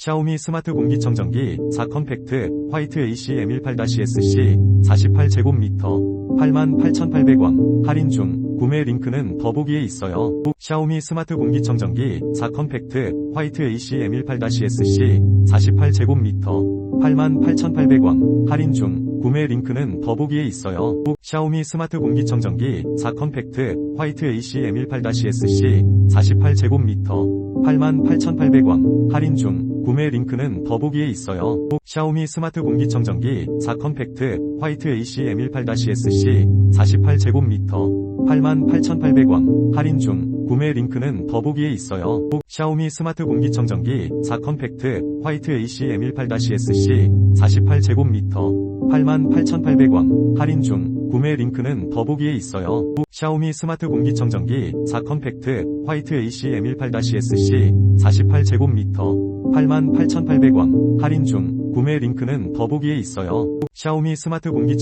샤오미 스마트 공기청정기 4 컴팩트 화이트 AC M18-SC 48제곱미터 88,800원. 할인 중. 구매 링크는 더보기에 있어요. 샤오미 스마트 공기청정기 4 컴팩트 화이트 AC M18-SC 48제곱미터 88,800원. 할인 중. 구매 링크는 더보기에 있어요. 샤오미 스마트 공기청정기 4 컴팩트 화이트 AC M18-SC 48제곱미터 88,800원. 할인 중 구매 링크는 더보기에 있어요. 샤오미 스마트 공기청정기 4 컴팩트 화이트 AC M18-SC 48제곱미터 88,800원 할인 중 구매 링크는 더보기에 있어요. 샤오미 스마트 공기청정기 4 컴팩트 화이트 AC M18-SC 48제곱미터 88,800원 할인 중 구매 링크는 더보기에 있어요. 샤오미 스마트 공기청정기 4 컴팩트 화이트 AC M18-SC 48제곱미터 88,800원 할인 중 구매 링크는 더보기에 있어요. 샤오미 스마트 공기청